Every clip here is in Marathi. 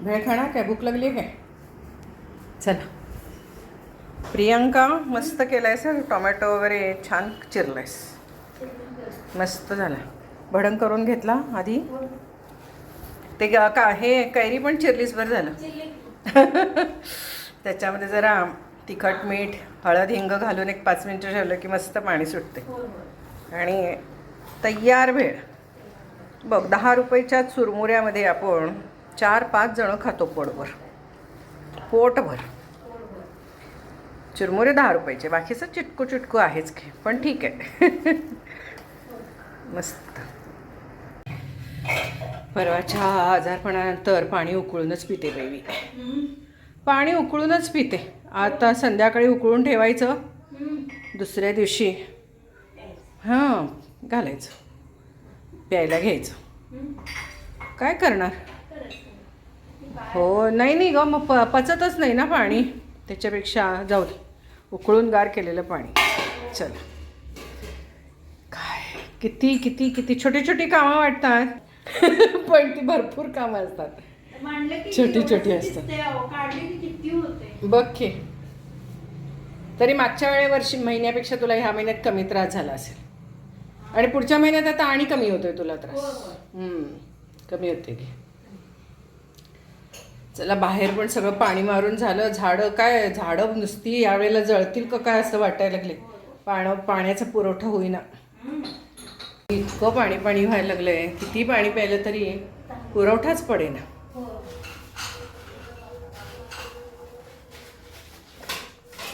भेळ खाणार काय भूक लागली काय चला। प्रियंका मस्त केलायस सर टोमॅटो वगैरे छान चिरलायस. मस्त झाला. भडंग करून घेतला आधी. ते ग- का हे कैरी पण चिरलीस बरं झालं. त्याच्यामध्ये जरा तिखट मीठ हळद हिंग घालून एक पाच मिनटं ठेवलं की मस्त पाणी सुटते आणि तयार भेळ बघ दहा रुपयाच्या चुरमुऱ्यामध्ये आपण चार पाच जणं खातो पोटभर. पोटभर. चुरमुरे दहा रुपयाचे. बाकीचं चिटकू चिटकू आहेच की. पण ठीक आहे. मस्त. परवाच्या आजारपणानंतर पाणी उकळूनच पिते बेबी पाणी उकळूनच पिते. आता संध्याकाळी उकळून ठेवायचं. दुसऱ्या दिवशी. हां घालायचं. प्यायला घ्यायचं. काय करणार? हो नाही नाही ग मग प पचतच नाही ना पाणी. त्याच्यापेक्षा जाऊ दे. उकळून गार केलेलं पाणी. चला. काय किती किती किती छोटी छोटी कामं वाटतात. पण ती भरपूर कामं असतात. छोटी- छोटी असतात. दिसते अहो. काढली की किती होते? बघ की. तरी मागच्या वेळे वर्षी महिन्यापेक्षा तुला ह्या महिन्यात कमी त्रास झाला असेल. आणि पुढच्या महिन्यात आता आणि कमी होतोय तुला त्रास. हम्म, कमी होते की. चला बाहेर पण सगळं पाणी मारून झालं. झाडं काय झाडं नुसती यावेळेला जळतील का काय असं वाटायला लागले. पाण पाण्याचा पुरवठा होईना. इतकं पाणी पाणी व्हायला लागलंय. किती पाणी प्यायलं तरी पुरवठाच पडेना.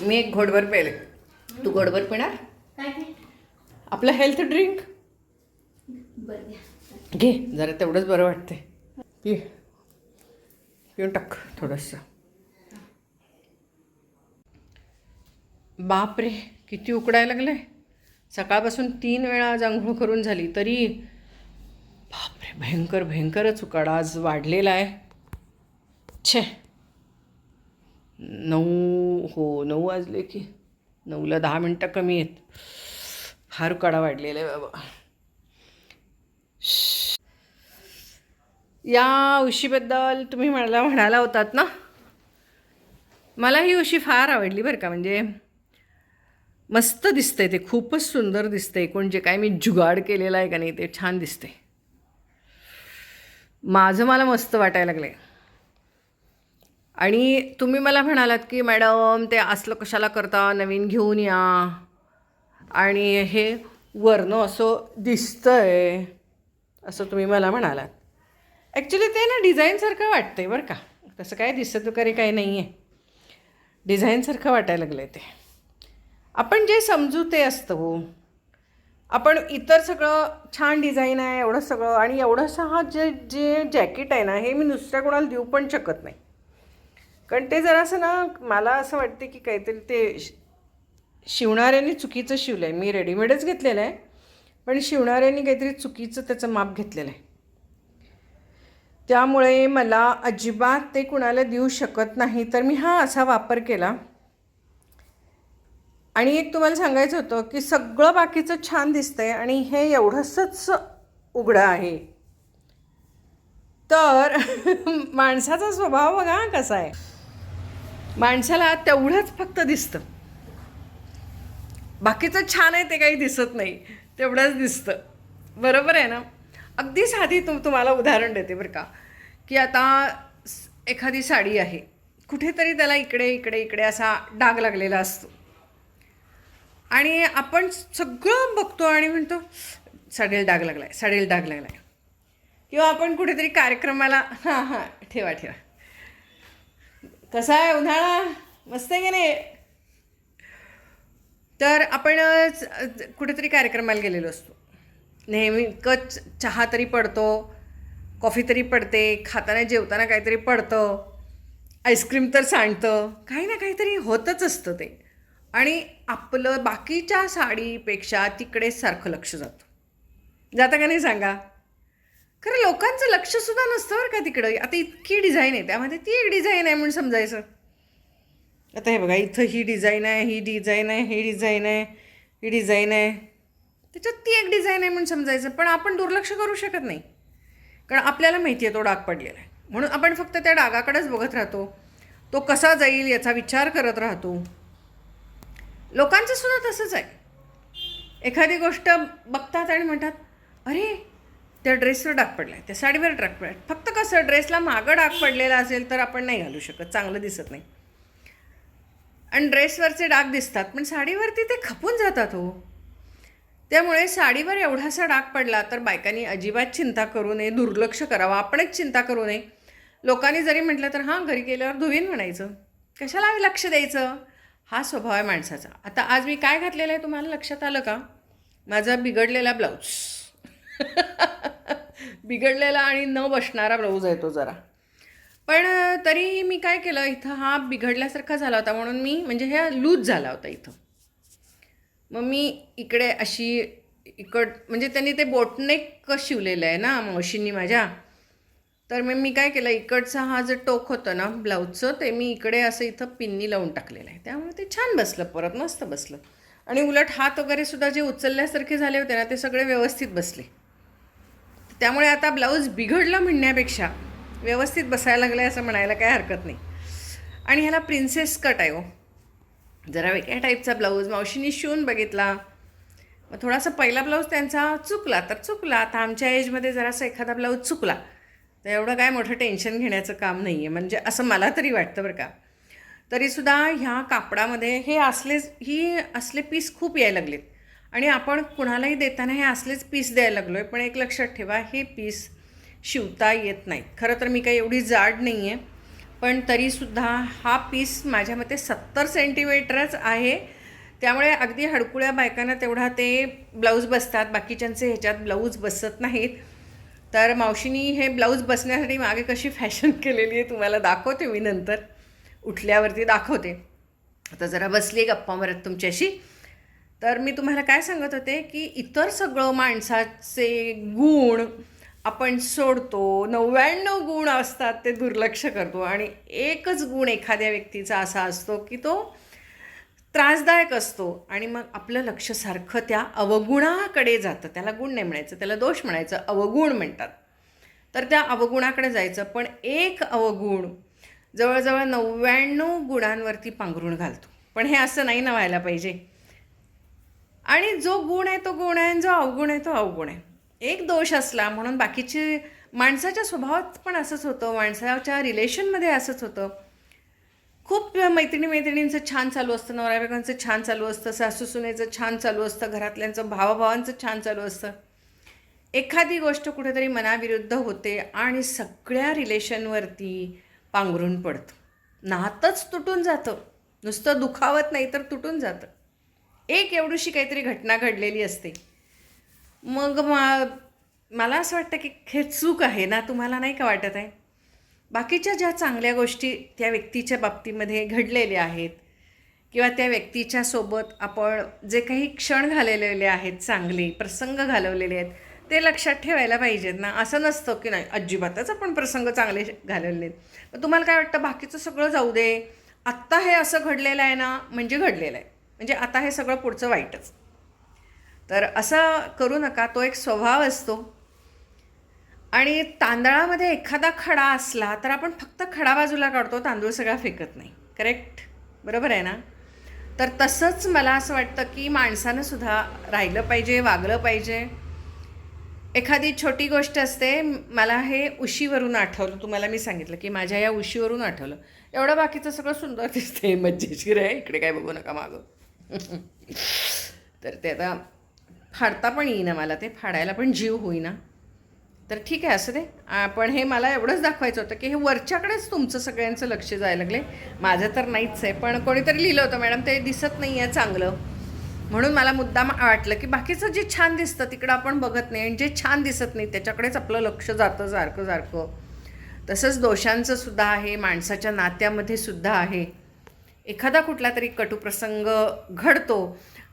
मी एक घोडभर प्यायले. तू घोडभर पिणार? आपलं हेल्थ ड्रिंक. घे जरा तेवढंच बरं वाटते पी पिऊन टाक थोडंसं. बापरे किती उकडायला लागले सकाळपासून तीन वेळा आज आंघोळ करून झाली तरी बापरे भयंकर भयंकरच उकाडा आज वाढलेला आहे. छे. नऊ हो नऊ वाजले की नऊला दहा मिनटं कमी आहेत. फार उकाडा वाढलेला आहे बाबा. या उशीबद्दल तुम्ही मला म्हणाला होतात ना? मला ही उशी फार आवडली बरं का म्हणजे मस्त दिसतंय ते खूपच सुंदर दिसतंय. कोण जे काय मी जुगाड केलेलं आहे का नाही ते छान दिसते माझं मला मस्त वाटायला लागले आणि तुम्ही मला म्हणालात की मॅडम ते असलं कशाला करता? नवीन घेऊन या. आणि हे वरनं असं दिसतंय असं तुम्ही मला म्हणालात. ॲक्च्युली ते ना डिझाईनसारखं वाटतं आहे बरं का. तसं काय दिसत वगैरे काही नाही आहे डिझाईनसारखं वाटायला लागलं आहे ते. आपण जे समजू ते असतं हो आपण इतर सगळं छान डिझाईन आहे एवढं सगळं आणि एवढंसं हा जे जे जॅकेट आहे ना हे मी दुसऱ्या कोणाला देऊ पण शकत नाही. कारण ते जरासं ना मला असं वाटते की काहीतरी ते शि- शिवणाऱ्यांनी चुकीचं शिवलं आहे मी रेडीमेडच घेतलेलं आहे पण शिवणाऱ्यांनी काहीतरी चुकीचं त्याचं माप घेतलेलं आहे. त्यामुळे मला अजिबात ते कुणाला देऊ शकत नाही. तर मी हा असा वापर केला. आणि एक तुम्हाला सांगायचं होतं की सगळं बाकीचं छान दिसतंय आणि हे एवढंसंच उघडं आहे. तर माणसाचा स्वभाव बघा कसा आहे. माणसाला तेवढंच फक्त दिसतं. बाकीचं छान आहे ते काही दिसत नाही. तेवढंच दिसतं. बरोबर आहे ना? अगदी साधी तुम तुम्हाला उदाहरण देते बरं का. की आता एखादी साडी आहे. कुठेतरी त्याला इकडे इकडे इकडे असा डाग लागलेला असतो. आणि आपण सगळं बघतो आणि म्हणतो सडेल डाग लागला आहे साडीला डाग लागला आहे किंवा आपण कुठेतरी कार्यक्रमाला हां हां ठेवा ठेवा. कसा आहे उन्हाळा? मस्त आहे की नाही? तर आपण कुठेतरी कार्यक्रमाला गेलेलो असतो. नेहमी कच चहा तरी पडतो कॉफी तरी पडते खाताना जेवताना काहीतरी पडतं आईस्क्रीम तर सांडतं काही ना काहीतरी होतच असतं ते. आणि आपलं बाकीच्या साडीपेक्षा तिकडे सारखं लक्ष जातं. जाता का नाही सांगा? खरं लोकांचं लक्षसुद्धा नसतं बरं का तिकडं. आता इतकी डिझाईन आहे त्यामध्ये ती एक डिझाईन आहे म्हणून समजायचं. आता हे बघा इथं ही डिझाईन आहे ही डिझाईन आहे ही डिझाईन आहे ही डिझाईन आहे. त्याच्यात ती एक डिझाईन आहे म्हणून समजायचं पण आपण दुर्लक्ष करू शकत नाही. कारण आपल्याला माहिती आहे तो डाग पडलेला आहे. म्हणून आपण फक्त त्या डागाकडेच बघत राहतो. तो कसा जाईल याचा विचार करत राहतो. लोकांचं सुद्धा तसंच आहे. एखादी गोष्ट बघतात आणि म्हणतात अरे त्या ड्रेसवर डाग पडला आहे त्या साडीवर डाग पडला फक्त कसं ड्रेसला मागं डाग पडलेला असेल तर आपण नाही घालू शकत चांगलं दिसत नाही. आणि ड्रेसवरचे डाग दिसतात पण साडीवरती ते खपून जातात हो. त्यामुळे साडीवर एवढासा डाग पडला तर बायकांनी अजिबात चिंता करू नये दुर्लक्ष करावं. आपणच चिंता करू नये. लोकांनी जरी म्हटलं तर हां घरी गेल्यावर धुवीन म्हणायचं. कशाला लक्ष द्यायचं? हा स्वभाव आहे माणसाचा. आता आज मी काय घातलेलं आहे तुम्हाला लक्षात आलं का? माझा बिघडलेला ब्लाऊज बिघडलेला आणि न बसणारा ब्लाऊज आहे तो जरा. पण तरीही मी काय केलं? इथं हा बिघडल्यासारखा झाला होता म्हणून मी म्हणजे हे लूज झाला होता इथं. मग मी इकडे अशी इकड म्हणजे त्यांनी ते बोटनेक शिवलेलं आहे ना मावशींनी माझ्या? तर मग मी काय केलं इकडचा हा जो टोक होतं ना ब्लाऊजचं ते मी इकडे असं इथं पिन्नी लावून टाकलेलं आहे. त्यामुळे ते छान बसलं परत मस्त बसलं. आणि उलट हात वगैरे सुद्धा जे उचलल्यासारखे झाले होते ना ते सगळे व्यवस्थित बसले. त्यामुळे आता ब्लाऊज बिघडला म्हणण्यापेक्षा व्यवस्थित बसायला लागलं आहे असं म्हणायला काय हरकत नाही. आणि ह्याला प्रिन्सेस कट आहे हो. जरा वेगळ्या टाईपचा ब्लाऊज मावशीने शिवून बघितला. मग थोडासा पहिला ब्लाऊज त्यांचा चुकला. तर चुकला. आता आमच्या एजमध्ये जरासा एखादा ब्लाऊज चुकला. तर एवढं काय मोठं टेन्शन घेण्याचं काम नाही आहे म्हणजे असं मला तरी वाटतं बरं का. तरीसुद्धा ह्या कापडामध्ये हे असलेच ही असले पीस खूप यायला लागलेत. आणि आपण कुणालाही देताना हे असलेच पीस द्यायला लागलो आहे पण एक लक्षात ठेवा हे पीस शिवता येत नाहीत. खरं तर मी काही एवढी जाड नाही आहे पण तरीसुद्धा हा पीस माझ्या मते सत्तर सेंटीमीटरच आहे. त्यामुळे अगदी हडकुळ्या बायकांना तेवढा ते ब्लाऊज बसतात. बाकीच्यांचे ह्याच्यात ब्लाऊज बसत नाहीत. तर मावशीनी हे ब्लाऊज बसण्यासाठी मागे कशी फॅशन केलेली आहे तुम्हाला दाखवते मी नंतर. उठल्यावरती दाखवते. आता जरा बसली गप्पा मरत तुमच्याशी. तर मी तुम्हाला काय सांगत होते की इतर सगळं माणसाचे गुण आपण सोडतो नव्याण्णव गुण असतात ते दुर्लक्ष करतो. आणि एकच गुण एखाद्या व्यक्तीचा असा असतो की तो त्रासदायक असतो आणि मग आपलं लक्ष सारखं त्या अवगुणाकडे जातं. त्याला गुण नाही म्हणायचं त्याला दोष म्हणायचं. अवगुण म्हणतात. तर त्या अवगुणाकडे जायचं. पण एक अवगुण जवळजवळ नव्याण्णव गुणांवरती पांघरून घालतो. पण हे असं नाही ना व्हायला पाहिजे. आणि जो गुण आहे तो गुण आहे आणि जो अवगुण आहे तो अवगुण आहे. एक दोष असला म्हणून बाकीची माणसाच्या स्वभावात पण असंच होतं माणसाच्या रिलेशनमध्ये असंच होतं. खूप मैत्रिणी मैत्रिणींचं छान चालू असतं नवराबायकांचं छान चालू असतं सासू सुनेचं छान चालू असतं घरातल्यांचं भावाभावांचं छान चालू असतं. एखादी गोष्ट कुठेतरी मनाविरुद्ध होते आणि सगळ्या रिलेशनवरती पांघरून पडतं. नातंच तुटून जातं. नुसतं दुखावत नाही तर तुटून जातं. एक एवढीशी काहीतरी घटना घडलेली असते. मग मा मला असं वाटतं की हे चूक आहे ना तुम्हाला नाही का वाटत आहे? बाकीच्या ज्या चांगल्या गोष्टी त्या व्यक्तीच्या बाबतीमध्ये घडलेल्या आहेत किंवा त्या व्यक्तीच्या सोबत आपण जे काही क्षण घालवलेले आहेत चांगले प्रसंग घालवलेले आहेत ते लक्षात ठेवायला पाहिजेत ना. असं नसतं की नाही अजिबातच आपण प्रसंग चांगले घालवले आहेत. मग तुम्हाला काय वाटतं बाकीचं सगळं जाऊ दे? आत्ता हे असं घडलेलं आहे ना म्हणजे घडलेलं आहे. म्हणजे आता हे सगळं पुढचं वाईटच. तर असं करू नका तो एक स्वभाव असतो. आणि तांदळामध्ये एखादा खडा असला तर आपण फक्त खडा बाजूला काढतो तांदूळ सगळा फेकत नाही. करेक्ट बरोबर आहे ना? तर तसंच मला असं वाटतं की माणसानं सुद्धा राहिलं पाहिजे वागलं पाहिजे. एखादी छोटी गोष्ट असते मला हे उशीवरून आठवलं तुम्हाला मी सांगितलं की माझ्या या उशीवरून आठवलं. एवढं बाकीचं सगळं सुंदर दिसते मज्जेशीर आहे इकडे काय बघू नका मागं. तर ते आता फाडता पण येईना मला ते फाडायला पण जीव होईना. तर ठीक आहे असं दे. पण हे मला एवढंच दाखवायचं होतं की हे वरच्याकडेच तुमचं सगळ्यांचं लक्ष जायला लागले. माझं तर नाहीच आहे पण कोणीतरी लिहिलं होतं मॅडम ते दिसत नाही आहे चांगलं. म्हणून मला मुद्दाम वाटलं की बाकीचं जे छान दिसतं तिकडं आपण बघत नाही. आणि जे छान दिसत नाही त्याच्याकडेच आपलं लक्ष जातं सारखं सारखं. तसंच दोषांचं सुद्धा आहे माणसाच्या नात्यामध्ये सुद्धा आहे. एखादा कुठला तरी कटुप्रसंग घडतो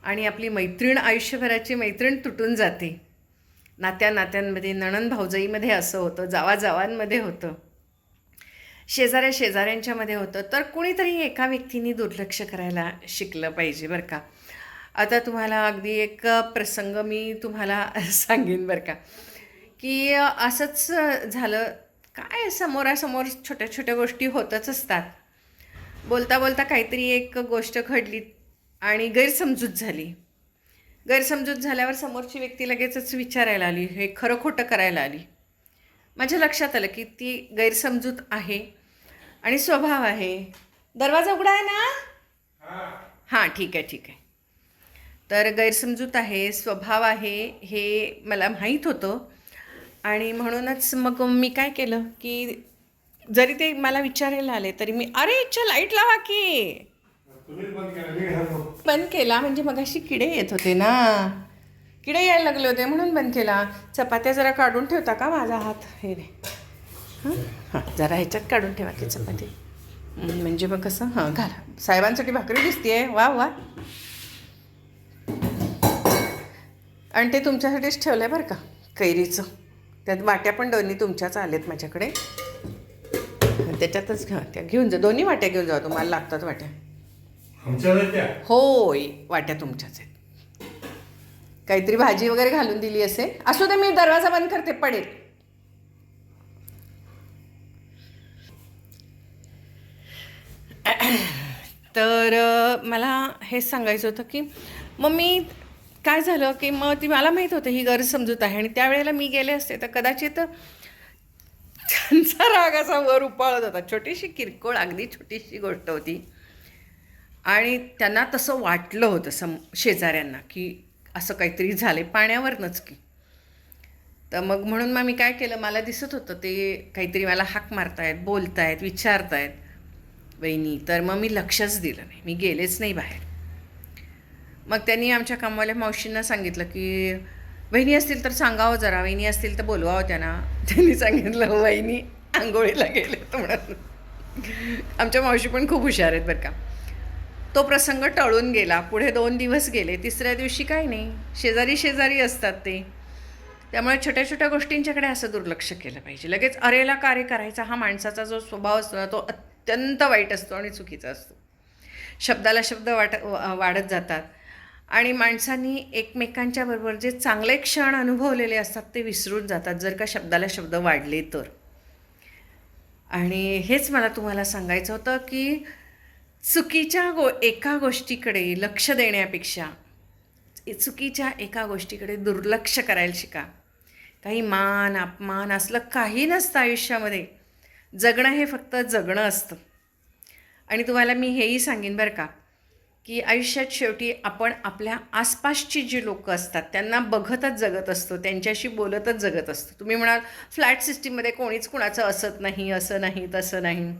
आणि आपली मैत्रीण आयुष्यभराची मैत्रीण तुटून जाते. नात्या नात्यांमध्ये नणन भाऊजाईमध्ये असं होतं जावा जावांमध्ये होतं. शेजाऱ्या शेजाऱ्यांच्यामध्ये होतं. तर कुणीतरी एका व्यक्तीने दुर्लक्ष करायला शिकलं पाहिजे बरं का. आता तुम्हाला अगदी एक प्रसंग मी तुम्हाला सांगेन बरं का. की असंच झालं. काय समोरासमोर छोट्या छोट्या गोष्टी होतच असतात. बोलता बोलता काहीतरी एक गोष्ट घडली. आणि गैरसमजूत झाली. गैरसमजूत झाल्यावर समोरची व्यक्ती लगेचच विचारायला आली हे खरं खोटं करायला आली. माझ्या लक्षात आलं की ती गैरसमजूत आहे आणि स्वभाव आहे. दरवाजा उघडा आहे ना? हां ठीक आहे ठीक आहे. तर गैरसमजूत आहे स्वभाव आहे हे मला माहीत होतं. आणि म्हणूनच मग मी काय केलं की जरी ते मला विचारायला आले तरी मी अरे इच्छा लाइट लावा की. बंद केला म्हणजे मगाशी किडे येत होते ना. किडे यायला लागले होते म्हणून बंद केला. चपात्या जरा काढून ठेवता का माझा हात? हे रे हां? हां जरा ह्याच्यात काढून ठेवा की चपाती. म्हणजे मग कसं? हां घाला. साहेबांसाठी भाकरी दिसतीये. वा वा. आणि ते तुमच्यासाठीच ठेवलं आहे बरं का कैरीचं. त्यात वाट्या पण दोन्ही तुमच्याच आलेत माझ्याकडे. त्याच्यातच घ्या त्या घेऊन जा. दोन्ही वाट्या घेऊन जा. तुम्हाला लागतात वाट्या. होय वाट्या तुमच्याच आहेत. काहीतरी भाजी वगैरे घालून दिली असेल. असू दे मी दरवाजा बंद करते पडेल. तर मला हेच सांगायचं होतं की मग मी काय झालं की मग ती मला माहीत होतं ही गरज समजूत आहे. आणि त्यावेळेला मी गेले असते तर कदाचित त्यांचा राग असा वर उपाळत होता. छोटीशी किरकोळ अगदी छोटीशी गोष्ट होती. आणि त्यांना तसं वाटलं होतं सम शेजाऱ्यांना की असं काहीतरी झालं पाण्यावरनंच की. तर मग म्हणून मग मी काय केलं मला दिसत होतं ते काहीतरी मला हाक मारतायत बोलतायत विचारतायत वहिनी तर मग मी लक्षच दिलं नाही. मी गेलेच नाही बाहेर. मग त्यांनी आमच्या कामवाल्या मावशींना सांगितलं की वहिनी असतील तर सांगावं जरा वहिनी असतील तर बोलवावं त्यांना. त्यांनी सांगितलं वहिनी आंघोळीला गेले म्हणून. आमच्या मावशी पण खूप हुशार आहेत बरं का. तो प्रसंग टळून गेला. पुढे दोन दिवस गेले. तिसऱ्या दिवशी काय नाही. शेजारी शेजारी असतात ते. त्यामुळे छोट्या छोट्या गोष्टींच्याकडे असं दुर्लक्ष केलं पाहिजे. लगेच अरेला कार्य करायचा हा माणसाचा जो स्वभाव असतो ना तो अत्यंत वाईट असतो आणि चुकीचा असतो. शब्दाला शब्द वाट वाढत जातात. आणि माणसांनी एकमेकांच्या बरोबर जे चांगले क्षण अनुभवलेले असतात ते विसरून जातात. जर का शब्दाला शब्द वाढले तर. आणि हेच मला तुम्हाला सांगायचं होतं की चुकीच्या गो एका गोष्टीकडे लक्ष देण्यापेक्षा चुकीच्या एका गोष्टीकडे दुर्लक्ष करायला शिका. काही मान अपमान असलं काही नसतं आयुष्यामध्ये. जगणं हे फक्त जगणं असतं. आणि तुम्हाला मी हेही सांगेन बरं का की आयुष्यात शेवटी आपण आपल्या आसपासची जी लोकं असतात त्यांना बघतच जगत असतो त्यांच्याशी बोलतच जगत असतो. तुम्ही म्हणाल फ्लॅट सिस्टीममध्ये कोणीच कुणाचं असत नाही असं नाही तसं नाही.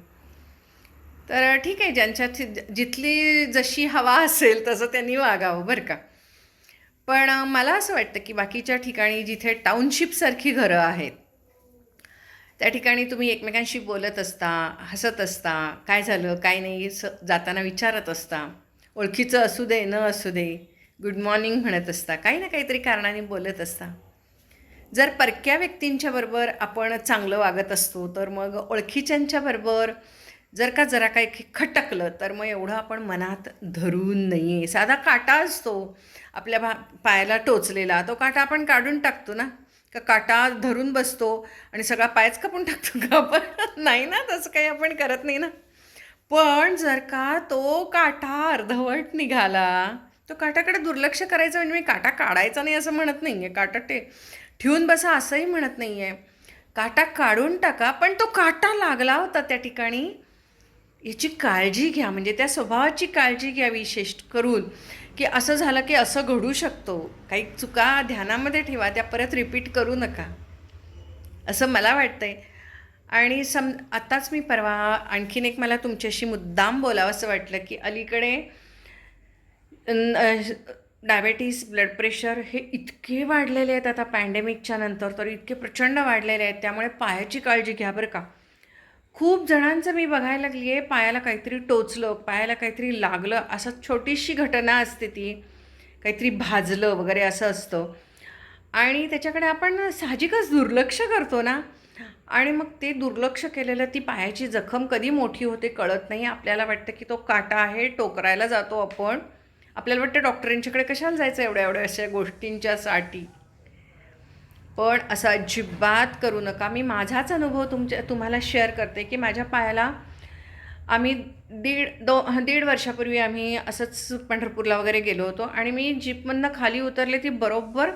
तर ठीक आहे ज्यांच्यात जिथली जशी हवा असेल तसं त्यांनी वागावं बरं का. पण मला असं वाटतं की बाकीच्या ठिकाणी जिथे टाउनशिपसारखी घरं आहेत त्या ठिकाणी तुम्ही एकमेकांशी बोलत असता हसत असता काय झालं काय नाही स जाताना विचारत असता ओळखीचं असू दे न असू दे गुड मॉर्निंग म्हणत असता काही ना काहीतरी कारणाने बोलत असता. जर परक्या व्यक्तींच्याबरोबर आपण चांगलं वागत असतो तर मग ओळखीच्यांच्याबरोबर जर का जरा काही खटकलं तर मग एवढं आपण मनात धरून नाही आहे साधा काटा असतो आपल्या भा पायाला टोचलेला तो काटा आपण काढून टाकतो ना. का काटा धरून बसतो आणि सगळा पायच कापून टाकतो का आपण? नाही ना तसं काही आपण करत नाही ना. पण जर का तो काटा अर्धवट निघाला तो काटाकडे दुर्लक्ष करायचं म्हणजे मी काटा काढायचा नाही असं म्हणत नाही आहे काटा ते ठेवून बसा असंही म्हणत नाही आहे काटा काढून टाका पण तो काटा लागला होता त्या ठिकाणी. याची काळजी घ्या म्हणजे त्या स्वभावाची काळजी घ्या विशेष करून की असं झालं की असं घडू शकतो. काही चुका ध्यानामध्ये ठेवा त्या परत रिपीट करू नका. असं मला वाटतं आहे आणि सम आत्ताच मी परवा आणखीन एक मला तुमच्याशी मुद्दाम बोलावं असं वाटलं की अलीकडे डायबेटीस ब्लड प्रेशर हे इतके वाढलेले आहेत आता पॅन्डेमिकच्या नंतर तर इतके प्रचंड वाढलेले आहेत त्यामुळे पायाची काळजी घ्या बरं का. खूप जणांचं मी बघायला लागली आहे पायाला काहीतरी टोचलं पायाला काहीतरी लागलं असं छोटीशी घटना असते ती. काहीतरी भाजलं वगैरे असं असतं. आणि त्याच्याकडे आपण साहजिकच दुर्लक्ष करतो ना. आणि मग ते दुर्लक्ष केलेलं ती पायाची जखम कधी मोठी होते कळत नाही. आपल्याला वाटतं की तो काटा आहे टोकरायला जातो आपण. आपल्याला वाटतं डॉक्टरांच्याकडे कशाला जायचं एवढ्या एवढ्या अशा गोष्टींच्यासाठी? पण असं अजिबात करू नका. मी माझाच अनुभव तुमच्या तुम्हाला शेअर करते की माझ्या पायाला आम्ही दीड दो दीड वर्षापूर्वी आम्ही असंच पंढरपूरला वगैरे गेलो होतो आणि मी जीपमधनं खाली उतरले ती बरोबर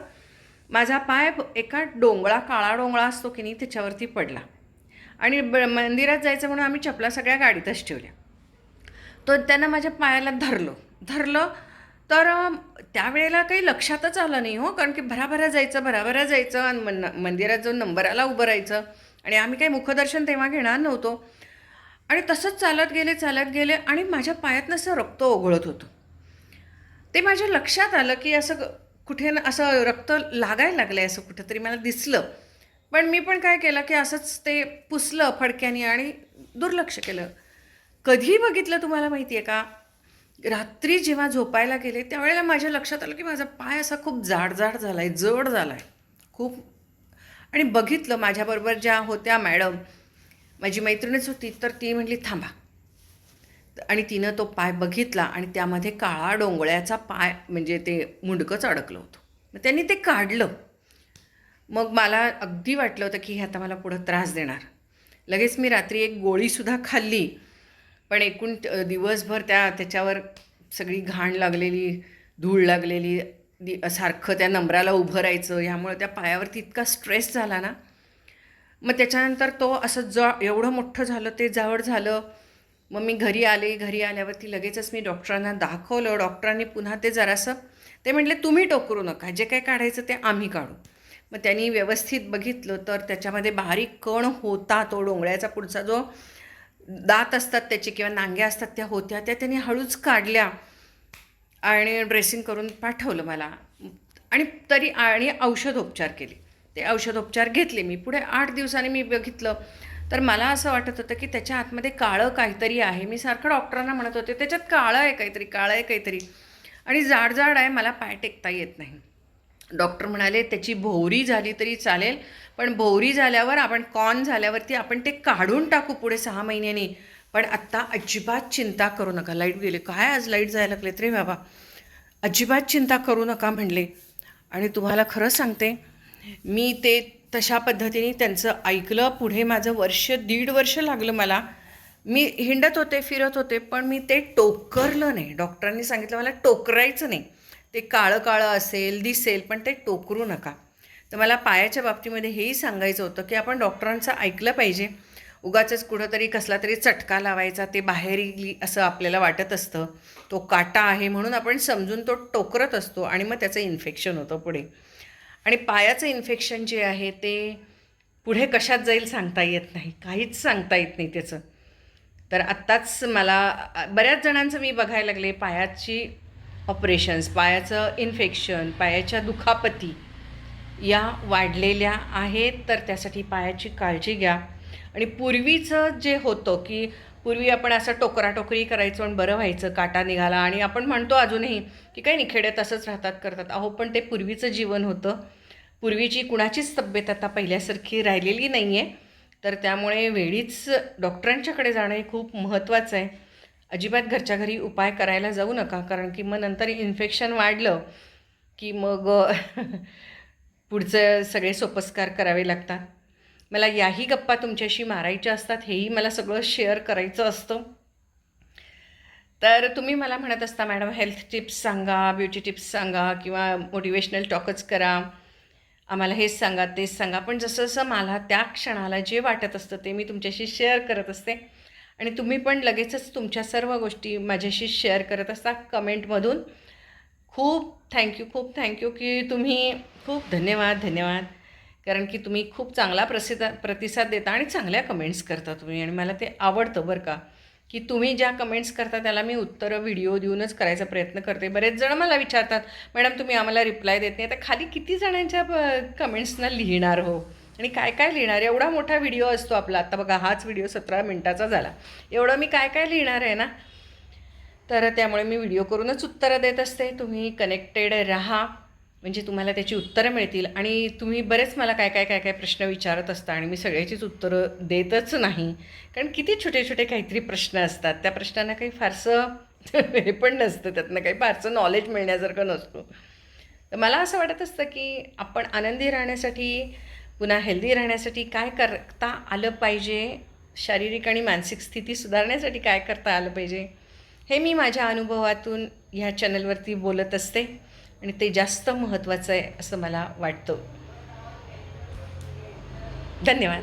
माझा पाय एका डोंगळा काळा डोंगळा असतो की नाही त्याच्यावरती पडला. आणि ब मंदिरात जायचं म्हणून आम्ही चपला सगळ्या गाडीतच ठेवल्या. तो त्यांना माझ्या पायाला धरलो. धरलं तर त्यावेळेला काही लक्षातच आलं नाही हो कारण की भराभरा जायचं भराभरा जायचं आणि मन मंदिरात जाऊन नंबराला उभं राहायचं. आणि आम्ही काही मुखदर्शन तेव्हा घेणार नव्हतो. आणि तसंच चालत गेले चालत गेले आणि माझ्या पायातनं असं रक्त ओघळत होतं. ते माझ्या लक्षात आलं की असं कुठे ना असं रक्त लागायला लागलं आहे असं कुठंतरी मला दिसलं. पण मी पण काय केलं की असंच ते पुसलं फडक्याने आणि दुर्लक्ष केलं. कधी बघितलं तुम्हाला माहिती आहे का? रात्री जेव्हा झोपायला गेले त्यावेळेला माझ्या लक्षात आलं की माझा पाय असा खूप जाड जाड झाला आहे जड झाला आहे खूप. आणि बघितलं माझ्याबरोबर ज्या होत्या मॅडम माझी मैत्रिणीच होती तर ती म्हटली थांबा. आणि तिनं तो पाय बघितला आणि त्यामध्ये काळा डोंगळ्याचा पाय म्हणजे ते मुंडकंच अडकलं होतं. मग त्यांनी ते काढलं. मग मला अगदी वाटलं होतं की हे आता मला पुढं त्रास देणार. लगेच मी रात्री एक गोळीसुद्धा खाल्ली. पण एकूण दिवसभर त्या त्याच्यावर सगळी घाण लागलेली धूळ लागलेली दि सारखं त्या नंबराला उभं राहायचं ह्यामुळे त्या पायावरती इतका स्ट्रेस झाला ना. मग त्याच्यानंतर तो असं ज एवढं मोठं झालं ते जवळ झालं. मग मी घरी आले घरी आल्यावरती लगेचच मी डॉक्टरांना दाखवलं. डॉक्टरांनी पुन्हा ते जरासं ते म्हटले तुम्ही टोकरू नका. जे काय काढायचं ते आम्ही काढू. मग त्यांनी व्यवस्थित बघितलं तर त्याच्यामध्ये बारीक कण होता तो डोंगळ्याचा पुढचा जो दात असतात त्याचे किंवा नांग्या असतात त्या होत्या त्या त्यांनी हळूच काढल्या आणि ड्रेसिंग करून पाठवलं मला. आणि तरी आणि औषधोपचार केले. ते औषधोपचार घेतले. मी पुढे आठ दिवसांनी मी बघितलं. तर मला असं वाटत होतं की त्याच्या आतमध्ये काळं काहीतरी आहे. मी सारखं डॉक्टरांना म्हणत होते त्याच्यात काळं आहे काहीतरी काळं आहे काहीतरी. आणि जाड जाड आहे मला पाय टेकता येत नाही. डॉक्टर म्हणाले त्याची भोवरी झाली तरी चालेल पण भोवरी झाल्यावर आपण कॉन झाल्यावरती आपण ते काढून टाकू पुढे सहा महिन्यांनी. पण आत्ता अजिबात चिंता करू नका. लाइट गेले. काय आज लाइट जायला लागलेत रे बाबा? अजिबात चिंता करू नका म्हणले. आणि तुम्हाला खरं सांगते मी ते तशा पद्धतीने त्यांचं ऐकलं पुढे माझं वर्ष दीड वर्ष लागलं मला. मी हिंडत होते फिरत होते पण मी ते टोकरलं नाही. डॉक्टरांनी सांगितलं मला टोकरायचं नाही. ते काळं काळं असेल दिसेल पण ते टोकरू नका. तर मला पायाच्या बाबतीमध्ये हेही सांगायचं होतं की आपण डॉक्टरांचं ऐकलं पाहिजे. उगाच कुठंतरी कसला तरी चटका लावायचा ते बाहेर येईल असं आपल्याला वाटत असतं. तो काटा आहे म्हणून आपण समजून तो टोकरत असतो आणि मग त्याचं इन्फेक्शन होतं पुढे. आणि पायाचं इन्फेक्शन जे आहे ते पुढे कशात जाईल सांगता येत नाही. काहीच सांगता येत नाही त्याचं. तर आत्ताच मला बऱ्याच जणांचं मी बघायला लागले पायाची ऑपरेशन्स पायाचं इन्फेक्शन पायाच्या दुखापती या वाढलेल्या आहेत तर त्यासाठी पायाची काळजी घ्या. आणि पूर्वीचं जे होतं की पूर्वी आपण असं टोकराटोकरी करायचो आणि बरं व्हायचं काटा निघाला आणि आपण म्हणतो अजूनही की काही निखेडे तसंच राहतात करतात. अहो पण ते पूर्वीचं जीवन होतं. पूर्वीची कुणाचीच तब्येत आता पहिल्यासारखी राहिलेली नाही आहे तर त्यामुळे वेळीच डॉक्टरांच्याकडे जाणं हे खूप महत्त्वाचं आहे. अजिबात घरच्या घरी उपाय करायला जाऊ नका कारण की मग नंतर इन्फेक्शन वाढलं की मग पुढचं सगळे सोपस्कार करावे लागतात. मला याही गप्पा तुमच्याशी मारायच्या असतात हेही मला सगळं शेअर करायचं असतं. तर तुम्ही मला म्हणत असता मॅडम हेल्थ टिप्स सांगा ब्युटी टिप्स सांगा किंवा मोटिवेशनल टॉकच करा. आम्हाला हेच सांगा तेच सांगा. पण जसं जसं मला त्या क्षणाला जे वाटत असतं ते मी तुमच्याशी शेअर करत असते. आणि तुम्ही पण लगेचच तुमच्या सर्व गोष्टी माझ्याशी शेअर करत असता कमेंटमधून. खूप थँक्यू खूप थँक्यू की तुम्ही खूप धन्यवाद धन्यवाद. कारण की तुम्ही खूप चांगला प्रसिद्ध प्रतिसाद देता आणि चांगल्या कमेंट्स करता तुम्ही. आणि मला ते आवडतं बरं का की तुम्ही ज्या कमेंट्स करता त्याला मी उत्तरं व्हिडिओ देऊनच करायचा प्रयत्न करते. बरेच जण मला विचारतात मॅडम तुम्ही आम्हाला रिप्लाय देत नाही. तर खाली किती जणांच्या कमेंट्सना लिहिणार हो? आणि काय काय लिहिणार? एवढा मोठा व्हिडिओ असतो आपला. आता बघा हाच व्हिडिओ सतरा मिनटाचा झाला. एवढं मी काय काय लिहिणार आहे ना? तर त्यामुळे मी व्हिडिओ करूनच उत्तरं देत असते. तुम्ही कनेक्टेड राहा. म्हणजे तुम्हाला त्याची उत्तरं मिळतील. आणि तुम्ही बरेच मला काय काय काय काय प्रश्न विचारत असता आणि मी सगळ्याचीच उत्तरं देतच नाही. कारण किती छोटे छोटे काहीतरी प्रश्न असतात. त्या प्रश्नांना काही फारसं हे पण नसतं. त्यातनं काही फारसं नॉलेज मिळण्यासारखं नसतो. तर मला असं वाटत असतं की आपण आनंदी राहण्यासाठी पुन्हा हेल्दी राहण्यासाठी काय करता आलं पाहिजे? शारीरिक आणि मानसिक स्थिती सुधारण्यासाठी काय करता आलं पाहिजे? हे मी माझ्या अनुभवातून ह्या चॅनलवरती बोलत असते आणि ते जास्त महत्त्वाचं आहे असं मला वाटतं. धन्यवाद.